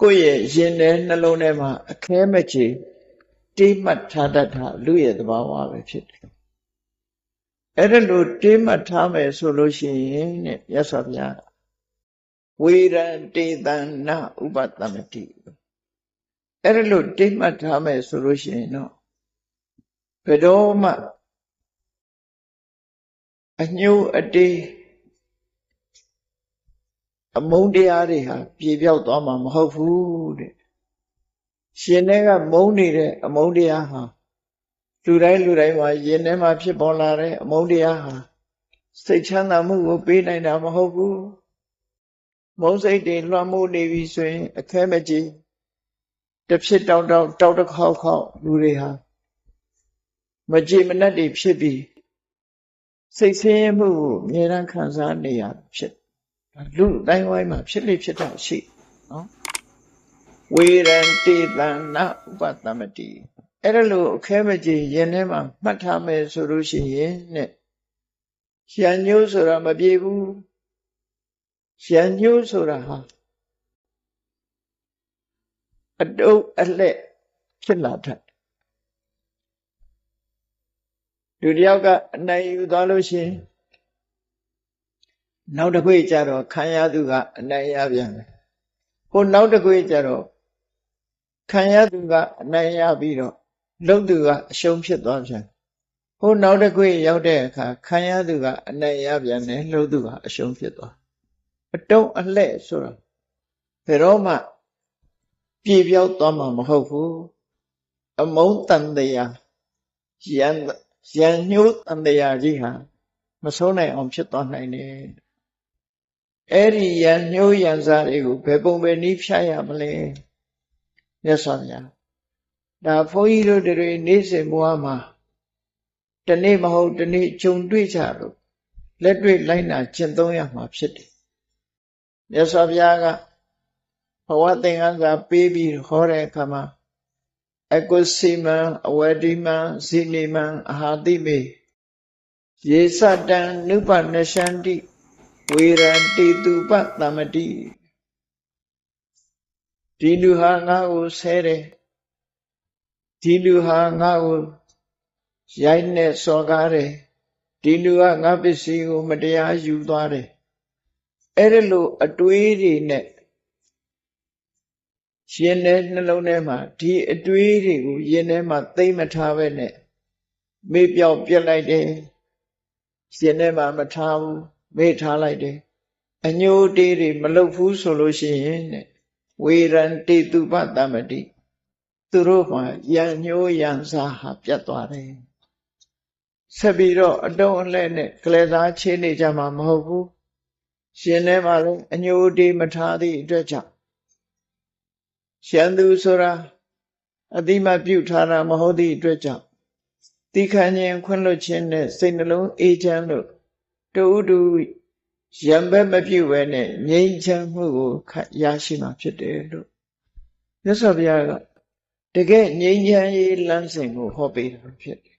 ကိုယ့်ရဲ့ရင်ထဲနှလုံးထဲမှာအခဲမချေတေးမှတ်ထားတတ်တာလူရဲ့သဘာဝပဲဖြစ်တယ်အဲ့ဒါလို့တေးမှတ်ထားမယ်ဆိုလို့ရှိရင်တဲ့မြတ်စွာဘုရားဝေရံတေတံနဥပတမတိအဲ့ဒါလို့တေးမှတ်ထားမယ်ဆိုလို့ရှိရင်တော့ဘယ်တော့မှအညှိုးအတေး အမုန်းတရားတွေဟာပြေပြောက်သွားမှာမဟုတ်ဘူးတဲ့ရှင်တွေကမုန်းနေတဲ့အမုန်းတရားဟာလူတိုင်းလူတိုင်းမှာယင်ထဲမှာဖြစ်ပေါ်လာတဲ့အမုန်းတရားဟာစိတ်ချမ်းသာမှုကိုပေးနိုင်တာမဟုတ်ဘူးမုန်းစိတ်တွေလွှမ်းမိုးနေပြီဆိုရင်အခဲမကြီးတစ်ဖြစ်တောက်တောက်တောက်တစ်ခေါက်ခေါက်လူတွေဟာမကြည်မနှက်တွေဖြစ်ပြီးစိတ်ဆင်းရဲမှုကိုအမြဲတမ်းခံစားနေရဖြစ် လူအတိုင်းဝိုင်းမှာဖြစ်လေဖြစ်တာရှိနော်ဝေရန်တေတံနဥပတမတိအဲ့ဒါလို့အခဲမကြည်ရင်ထဲမှာမှတ်ထားမယ်ဆိုလို့ရှိရင်တဲ့ရံညိုးဆိုတာမပြေဘူးရံညိုးဆိုတာဟာအတုပ်အလှက်ဖြစ်လာတတ်လူတယောက်ကအနိုင်ယူသွားလို့ရှိရင် နောက်တစ်ခွေကြတော့ခံရသူကအနိုင်ရပြန်တယ်ဟိုနောက်တစ်ခွေကြတော့ခံရသူကအနိုင်ရပြီးတော့လုံသူကအရှုံးဖြစ်သွားပြန်ဟိုနောက်တစ်ခွေရောက်တဲ့အခါခံရသူကအနိုင်ရပြန်တယ်လုံသူကအရှုံးဖြစ်သွားအတုံးအလှဲ့ဆိုတာဘယ်တော့မှပြေပြောက်သွားမှာမဟုတ်ဘူးအမုန်းတန်တရားရန်ရန်ညှိုးတန်တရားကြီးဟာမဆုံးနိုင်အောင်ဖြစ်သွားနိုင်တယ် အဲ့ဒီရန်ညှိုးရန်စားတွေကိုဘယ်ပုံပဲနည်းဖြတ်ရမလဲမြတ်စွာဘုရားဒါဘုန်းကြီးတို့တွေနေ့စဉ်ဘဝမှာတနေ့မဟုတ်တနေ့ဂျုံတွေ့ကြလို့လက်တွေ့လိုက်နာကျင့်သုံးရမှာဖြစ်တယ်မြတ်စွာဘုရားကဘဝသင်္ကန်းစာပေးပြီးဟောတဲ့အခါမှာအကုစီမံအဝတိမံဇိနိမံအဟာတိမေယေစတံနုပနရှန္တိ ဝေရံတိတုပတမတိဒီလူဟာငါ့ကိုဆဲတယ်ဒီလူဟာငါ့ကိုရိုက်နဲ့စော်ကားတယ်ဒီလူကငါပစ္စည်းကို မတရားယူသွားတယ်အဲ့ဒါလို့အတွေးတွေနဲ့ရှင်တဲ့နှလုံးထဲမှာဒီအတွေးတွေကိုရင်ထဲမှာသိမ့်မထားပဲနဲ့မေ့ပြောက်ပြက်လိုက်တယ်ရှင်ထဲမှာမထားဘူး မေ့ထားလိုက်တယ်အညိုတေးတွေမလုပ်ဘူးဆိုလို့ရှိရင်တဲ့ဝေရန်တေတုပတမတိသူတို့မှာရန်ညိုးရန်စားဟာပြတ်သွားတယ်ဆက်ပြီးတော့အတုံးအလဲနဲ့ကလေးသားချေးနေကြမှာမဟုတ်ဘူးရှင်ထဲမှာလည်းအညိုတေးမထားသည့်အတွက်ကြောင့်ရှမ်းသူဆိုတာအတိမပြုထားတာမဟုတ်သည့်အတွက်ကြောင့်တိခဏခြင်းခွင့်လွှတ်ခြင်းနဲ့စိတ်နှလုံးအေးချမ်းလို့ တူတူရံဘက်မပြုတ်ပဲနဲ့ငြိမ်းချမ်းမှုကိုရရှိမှာဖြစ်တယ်လို့မြတ်စွာဘုရားကတကယ်ငြိမ်းချမ်းရေးလမ်းစဉ်ကိုဟောပေးတာဖြစ်တယ်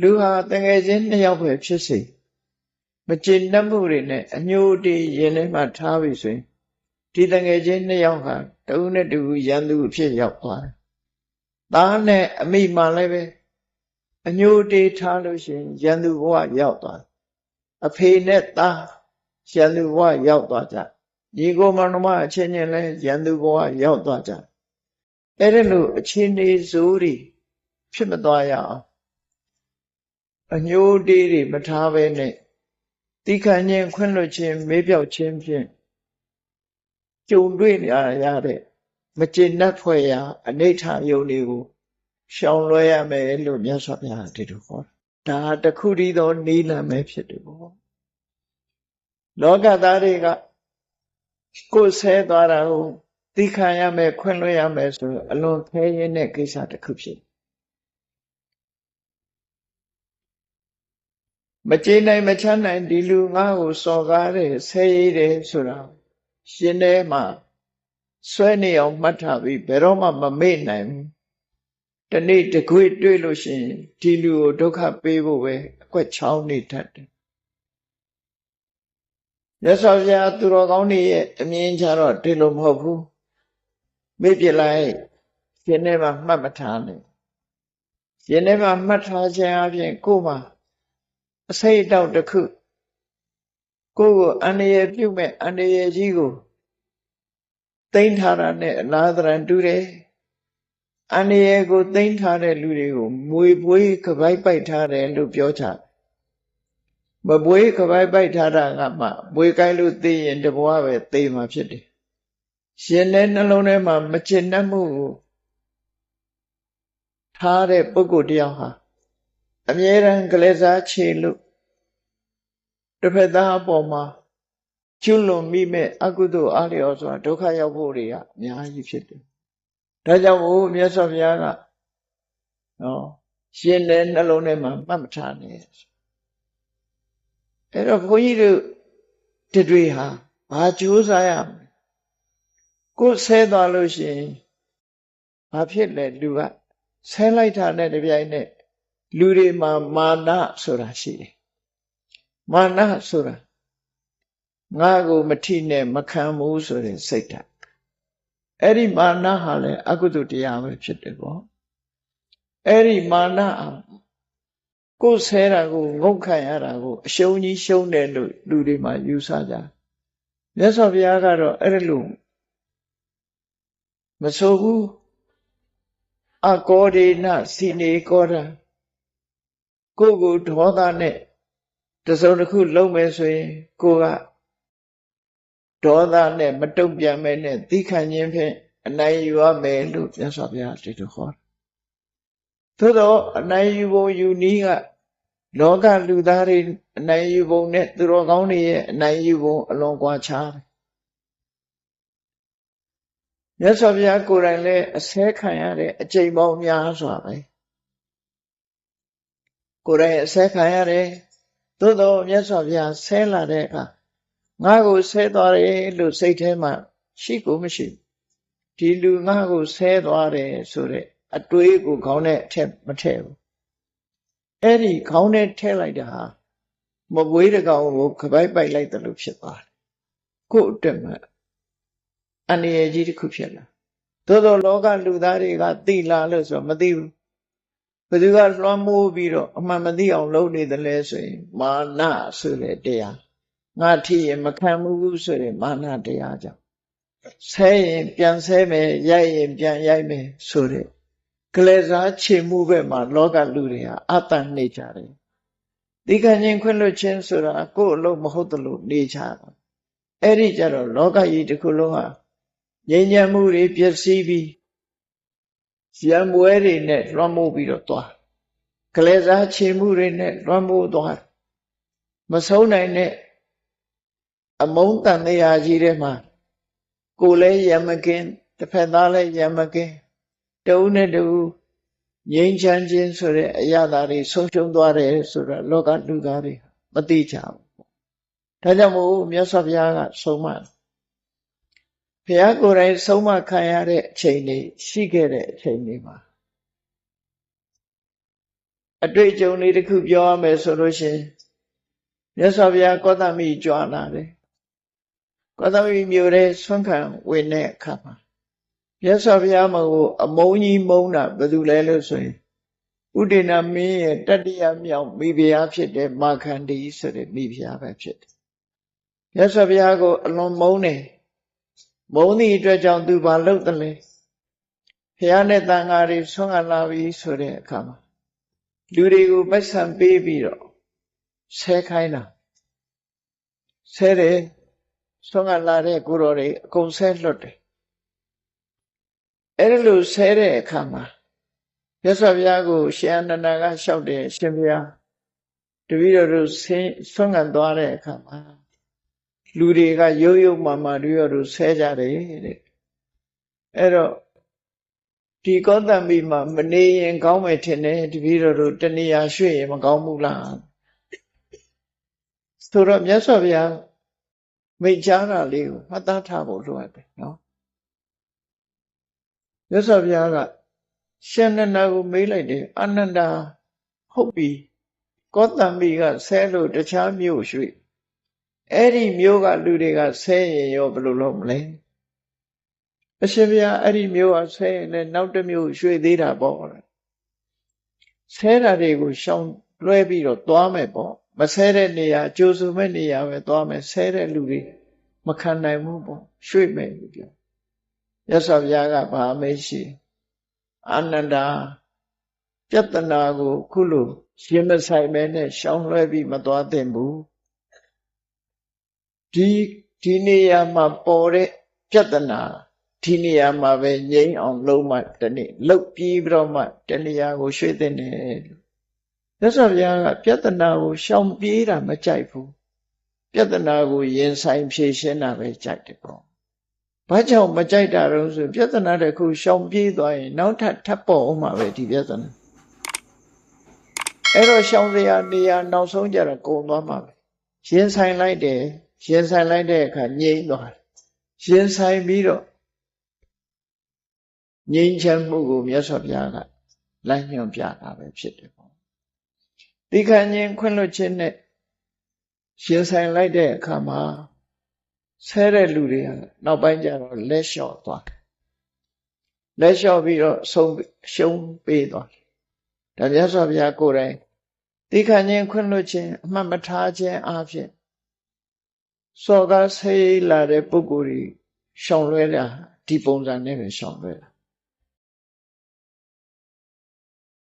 လူဟာတကယ်ချင်းနှစ်ယောက်ပဲဖြစ်စေမကျေနပ်မှုတွေနဲ့အညှိုးတေးရင်ထဲမှာထားပြီဆိုရင်ဒီတငယ်ချင်းနှစ်ယောက်ဟာတဦးနဲ့တဦးရန်သူအဖြစ်ရောက်သွားတယ်။သားနဲ့အမိမှလည်းပဲအညိုတေးထားလို့ရှိရင်ရန်သူဘဝရောက်သွားတယ်။ အဖေနဲ့သားရန်သူဘဝရောက်သွားကြ။ညီကိုမောင်နှမအချင်းချင်းလည်းရန်သူဘဝရောက်သွားကြ။အဲ့ဒါလို့အချင်းနေစိုးတွေဖြစ်မသွားရအောင်အညိုတေးတွေမထားဘဲနဲ့တိခဏ်ချင်းခွင့်လွှတ်ခြင်းမေးပြောက်ခြင်းဖြင့်ကြုံတွေ့ရရတဲ့မကျေနပ်ဖွယ်ရာအနိဋ္ဌယုံတွေကိုရှောင်လွှဲရမယ်လို့မြတ်စွာဘုရားဒီလိုဟောတာ ဒါတခုတည်းသောနိလန်ပဲဖြစ်တယ်ပေါ့လောကသားတွေကကိုယ်ဆဲသွားတာကိုသိခံရမယ်ခွင့်လွှဲရမယ်ဆိုအလွန်ခဲရင်တဲ့ကိစ္စတစ်ခုဖြစ်မကျေနိုင်မချမ်းနိုင်ဒီလူငါ့ကိုစော်ကားတယ်ဆဲရည်တယ်ဆိုတာရှင်ထဲမှာဆွဲနေအောင်မှတ်ထားပြီးဘယ်တော့မှမမေ့နိုင်ဘူး တနေ့တခွေတွေ့လို့ရှိရင်ဒီလူကိုဒုက္ခပေးဖို့ပဲအကွက်ချောင်းနေတတ်တယ်မြတ်စွာဘုရားသူတော်ကောင်းတွေရဲ့အမြင်ကြတော့ဒီလိုမဟုတ်ဘူးမေ့ပြလိုက်ရှင်ထဲမှာမှတ်မထားနဲ့ရှင်ထဲမှာမှတ်ထားခြင်းအပြင်ကိုယ်မှာအစိတ်အတောက်တစ်ခုကိုယ့်ကိုအန္တရာယ်ပြုမဲ့အန္တရာယ်ကြီးကိုသိမ့်ထားတာနဲ့အလားတရန်တူတယ် အန္တရာယ်ကိုသိမ့်ထားတဲ့လူတွေကိုမွေပွေးကပိုက်ပိုက်ထားတယ်လို့ပြောချမပွေးကပိုက်ပိုက်ထားတာကမှမွေကိုက်လို့သိရင်တဘွားပဲသိမှာဖြစ်တယ်ရှင်တဲ့နှလုံးထဲမှာမချင်တတ်မှုကိုထားတဲ့ပုဂ္ဂိုလ်တယောက်ဟာအမြဲတမ်းကလေးစားချေလို့တစ်ဖက်သားအပေါ်မှာကျွလွန်မိမဲ့အကုသိုလ်အားလျော်စွာဒုက္ခရောက်ဖို့တွေကအများကြီးဖြစ်တယ်။ ဒါကြောင့်မို့မြတ်စွာဘုရားကနော်ရှင်တဲ့နှလုံးထဲမှာမှတ်မထားနဲ့။အဲ့တော့ဘုန်းကြီးတို့တတွေဟာဘာကြိုးစားရမလဲ။ကိုယ်ဆဲသွားလို့ရှိရင်ဘာဖြစ်လဲလူကဆဲလိုက်တာနဲ့တပြိုင်နက်လူတွေမှာမာနဆိုတာရှိတယ်။မာနဆိုတာငါကိုမထိနဲ့မခံဘူးဆိုတဲ့စိတ်ဓာတ် အဲ့ဒီမာနဟာလည်းအကုသိုလ်တရားပဲဖြစ်တယ်ပေါ့အဲ့ဒီမာနကိုယ်ဆဲတာကိုငုတ်ခံရတာကိုအရှုံးကြီးရှုံးတယ်လို့လူတွေမှာယူဆကြမြတ်စွာဘုရားကတော့အဲ့ဒီလိုမဆိုဘူးအကောဒေနစီနေကောတာကိုယ်ကိုဒေါသနဲ့တစုံတစ်ခုလုံးမယ်ဆိုရင်ကိုက ဒေါသနဲ့မတုံ့ပြန်မဲနဲ့သီးခံခြင်းဖြင့်အနိုင်ယူရမယ်လို့မြတ်စွာဘုရားတိတော်ခေါ်တယ်။သို့တော့အနိုင်ယူဖို့ယူနည်းကလောကလူသားတွေအနိုင်ယူပုံနဲ့သူတော်ကောင်းတွေရဲ့အနိုင်ယူပုံအလွန်ကွာခြားတယ်။မြတ်စွာဘုရားကိုယ်တိုင်လည်းအဆဲခံရတဲ့အကျိန်ပေါင်းများစွာပဲ။ကိုယ်တိုင်အဆဲခံရတယ်။သို့တော့မြတ်စွာဘုရားဆဲလာတဲ့အခါ ငါ့ကိုဆဲသွားတယ်လို့စိတ်ထဲမှာရှိကိုမရှိဒီလူငါ့ကိုဆဲသွားတယ်ဆိုတဲ့အတွေးကိုခေါင်းနဲ့ထက်မထည့်ဘူးအဲ့ဒီခေါင်းနဲ့ထည့်လိုက်တာဟာမပွေးတကောင်ကိုခပိုက်ပိုက်လိုက်တယ်လို့ဖြစ်သွားတယ်ကို့အတွက်မှအန္တရာယ်ကြီးတစ်ခုဖြစ်လာသို့သောလောကလူသားတွေကသိလာလို့ဆိုတော့မသိဘူးဘယ်သူကလွှမ်းမိုးပြီးတော့အမှန်မသိအောင်လုပ်နေတယ်လဲဆိုရင်မာနဆိုတဲ့တရား ငါထိရင်မခံဘူးဆိုတဲ့မာနတရားကြောင့်ဆဲရင်ပြန်ဆဲမယ်ရိုက်ရင်ပြန်ရိုက်မယ်ဆိုတဲ့ကလေးစားချေမှုဘက်မှာလောကလူတွေဟာအတန်နေကြတယ်ဒီကညင်ခွင့်လွတ်ခြင်းဆိုတာကိုယ့်အလုံးမဟုတ်သလိုနေကြတာအဲ့ဒီကြတော့လောကကြီးတစ်ခုလုံးဟာငြိမ်းချမ်းမှုတွေပျက်စီးပြီးရံပွဲတွေနဲ့လွှမ်းမိုးပြီးတော့သွားကလေးစားချေမှုတွေနဲ့လွှမ်းမိုးသွားမဆုံးနိုင်တဲ့ အမုန်းတန်တရားကြီးထဲမှာကိုယ်လည်းရမကင်းတစ်ဖက်သားလည်းရမကင်းတဦးနဲ့တဦးငြိမ်းချမ်းခြင်းဆိုတဲ့အရာသာတွေဆုံးရှုံးသွားတယ်ဆိုတော့လောကလူသားတွေမသိကြဘူး။ဒါကြောင့်မို့မြတ်စွာဘုရားကဆုံးမဘုရားကိုယ်တိုင်ဆုံးမခံရတဲ့အချိန်တွေရှိခဲ့တဲ့အချိန်တွေမှာအတွေ့အကြုံလေးတစ်ခုပြောရမယ်ဆိုလို့ရှိရင်မြတ်စွာဘုရားကောသမိကြွလာတယ် ကောသမီမျိုးတဲ့ဆွမ်းခံဝင်တဲ့အခါမှာမြတ်စွာဘုရားမကို အမုန်းကြီးမုန်းတာဘယ်သူလဲလို့ဆိုရင်ဥဒေနာမင်းရဲ့တတိယမြောက်မိဖုရားဖြစ်တဲ့မာခန္ဒီဆိုတဲ့မိဖုရားပဲဖြစ်တယ်။မြတ်စွာဘုရားကိုအလွန်မုန်းတယ်။မုန်းသည့်အတွက်ကြောင့်သူဘာလုပ်တယ်လဲ။ဘုရားနဲ့တန်ဃာတွေဆွမ်းခံလာပြီဆိုတဲ့အခါမှာလူတွေကိုပတ်စံပေးပြီးတော့ဆဲခိုင်းတာဆဲတယ် ဆုံးကလာတဲ့ကိုတော်တွေအကုန်ဆဲလွတ်တယ်အဲ့လိုဆဲတဲ့အခါမှာမြတ်စွာဘုရားကို ရှင်အနန္ဒာကလျှောက်တယ်ရှင်ဘုရားတပည့်တော်တို့ဆင်းဆုံးကသွားတဲ့အခါမှာလူတွေကရုပ်ရုပ်မာမာတပည့်တော်တို့ဆဲကြတယ်တဲ့အဲ့တော့ဒီကောသမိမှာမနေရင်ကောင်းမယ်ထင်တယ်တပည့်တော်တို့တဏှာရွှေ့ရင်မကောင်းဘူးလားဆိုတော့မြတ်စွာဘုရား မိတ်ကြားတာလေးကိုမှတ်သားထားဖို့လိုအပ်တယ်နော်မြတ်စွာဘုရားကရှင်နန္ဒာကိုမေးလိုက်တယ်အနန္ဒာဟုတ်ပြီကောတံမိကဆဲလို့တခြားမြို့ရွှေ့အဲ့ဒီမြို့ကလူတွေကဆဲရင်ရောဘယ်လိုလုပ်မလဲအရှင်ဘုရားအဲ့ဒီမျိုးဟာဆဲရင်လည်းနောက်တစ်မျိုးရွှေ့သေးတာပေါ့ဆဲတာတွေကိုရှောင်လွှဲပြီးတော့သွားမယ်ပေါ့ မဆဲတဲ့နေရာကြိုးစုံမဲ့နေရာပဲသွားမယ်ဆဲတဲ့လူတွေမခံနိုင်ဘူးပေါ့ရွှေ့မယ်လို့ပြောရသော်ဘုရားကဘာမေးရှိအာနန္ဒာပြဿနာကိုခုလိုရှင်းမဆိုင်မဲနဲ့ရှောင်လွှဲပြီးမသွားသင့်ဘူးဒီဒီနေရာမှာပေါ်တဲ့ပြဿနာဒီနေရာမှာပဲငြိမ်းအောင်လုံးမတနေ့လှုပ်ပြီးပြီးတော့မှတနေရာကိုရွှေ့တဲ့တယ်လို့ မြတ်စွာဘုရားကပြဿနာကိုရှောင်ပြေးတာမကြိုက်ဘူးပြဿနာကိုရင်ဆိုင်ဖြေရှင်းတာပဲကြိုက်တယ်ပေါ့ဘာကြောင့်မကြိုက်တာတုံးဆိုပြဿနာတစ်ခုရှောင်ပြေးသွားရင်နောက်ထပ်ထပ်ပေါ်အောင်မှာပဲဒီပြဿနာအဲ့တော့ရှောင်စရာနေရာနောက်ဆုံးကြတော့ကုံသွားမှာပဲရင်ဆိုင်လိုက်တယ်ရင်ဆိုင်လိုက်တဲ့အခါငြိမ့်သွားတယ်ရင်ဆိုင်ပြီးတော့ငြိမ်းချမ်းမှုကိုမြတ်စွာဘုရားကလမ်းညွှန်ပြတာပဲဖြစ်တယ် ပေါ့ဒီခံခြင်းခွင့်လွှတ်ခြင်းနဲ့ရှင်ဆိုင်လိုက်တဲ့အခါမှာဆဲတဲ့လူတွေကနောက်ပိုင်းကျတော့လက်လျှော့သွားတယ်လက်လျှော့ပြီးတော့ဆုံးရှုံးပေးသွားတယ်ဒါမြတ်စွာဘုရားကိုယ်တိုင်ဒီခံခြင်းခွင့်လွှတ်ခြင်းအမှတ်မထားခြင်းအပြင်စော်ကားဆေးလာတဲ့ပုဂ္ဂိုလ်တွေရှောင်လွဲတာဒီပုံစံနဲ့ပဲရှောင်လွဲတာ